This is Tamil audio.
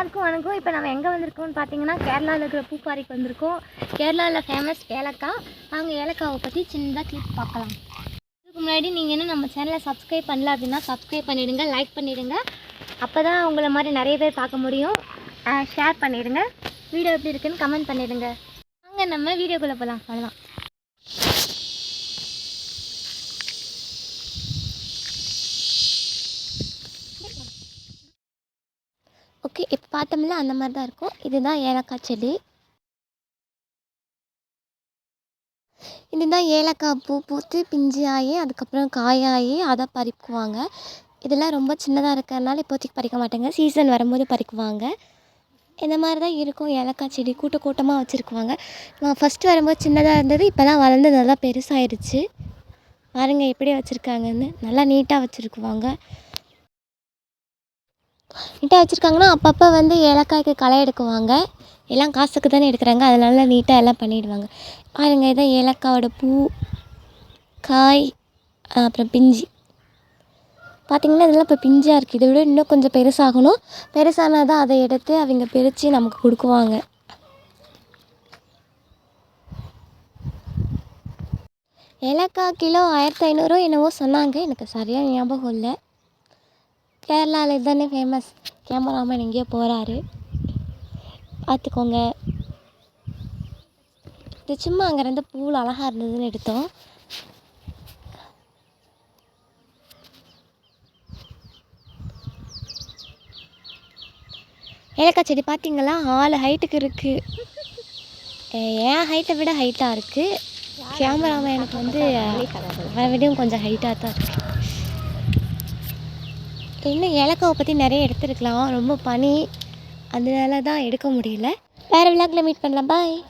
எல்லாருக்கும் வணக்கம். இப்போ நம்ம எங்கே வந்திருக்கோம்னு பார்த்தீங்கன்னா கேரளாவில் இருக்கிற பூப்பாறைக்கு வந்திருக்கோம். கேரளாவில் ஃபேமஸ் ஏலக்காய். நாங்கள் ஏலக்காவை பற்றி சின்னதாக கிளிப் பார்க்கலாம். இதுக்கு முன்னாடி நீங்கள் இன்னும் நம்ம சேனலை சப்ஸ்கிரைப் பண்ணல அப்படின்னா சப்ஸ்கிரைப் பண்ணிவிடுங்க லைக் பண்ணிவிடுங்க அப்போ தான் உங்களை மாதிரி நிறைய பேர் பார்க்க முடியும். ஷேர் பண்ணிவிடுங்க வீடியோ எப்படி இருக்குன்னு கமெண்ட் பண்ணிவிடுங்க அங்கே நம்ம வீடியோக்குள்ளே போகலாம் அவ்வளோதான் ஓகே இப்போ பார்த்தோம்ல அந்த மாதிரி தான் இருக்கும். இதுதான் ஏலக்காய் செடி. இதுதான் ஏலக்காய் பூ பூத்து பிஞ்சு ஆகி அதுக்கப்புறம் காயாகி அதை பறிக்குவாங்க. இதெல்லாம் ரொம்ப சின்னதாக இருக்கிறதுனால இப்போதைக்கு பறிக்க மாட்டாங்க. சீசன் வரும்போது பறிக்குவாங்க. இந்த மாதிரி தான் இருக்கும். ஏலக்காய் செடி கூட்ட கூட்டமாக வச்சுருக்குவாங்க. நான் ஃபஸ்ட்டு வரும்போது சின்னதாக இருந்தது இப்போ தான் வளர்ந்து நல்லா பெருசாகிடுச்சு பாருங்கள் எப்படி வச்சுருக்காங்கன்னு. நல்லா நீட்டாக வச்சுருக்குவாங்க. நீட்டாக வச்சுருக்காங்கன்னா அப்பப்போ வந்து ஏலக்காய்க்கு களை எடுக்குவாங்க. எல்லாம் காசுக்கு தானே எடுக்கிறாங்க. அதனால நீட்டாக எல்லாம் பண்ணிவிடுவாங்க பாருங்கள் இதான் ஏலக்காயோட பூ காய் அப்புறம் பிஞ்சு. பார்த்திங்கன்னா இதெல்லாம் இப்போ பிஞ்சாக இருக்குது இதை விட இன்னும் கொஞ்சம் பெருசாகணும். பெருசானால் தான் அதை எடுத்து அவங்க பிரித்து நமக்கு கொடுக்குவாங்க. ஏலக்காய் கிலோ ஆயிரத்தி ஐநூறு என்னவோ சொன்னாங்க. எனக்கு சரியாக ஞாபகம் இல்லை. கேரளாவில் இதுதானே ஃபேமஸ் கேமராமேன் எங்கேயோ போகிறாரு பார்த்துக்கோங்க இது சும்மா அங்கே இருந்த பூவில் அழகாக இருந்ததுன்னு எடுத்தோம். ஏலக்காய் செடி பார்த்தீங்களா ஆள் ஹைட்டுக்கு இருக்குது என் ஹைட்டை விட ஹைட்டாக இருக்குது கேமராமேனுக்கு வந்து விடவும் கொஞ்சம் ஹைட்டாக தான் இருக்குது இன்னும் ஏலக்காவை பற்றி நிறைய எடுத்துருக்கலாம். ரொம்ப பனி. அதனால தான் எடுக்க முடியல. வேறு விழாக்கில் மீட் பண்ணலாம். பாய்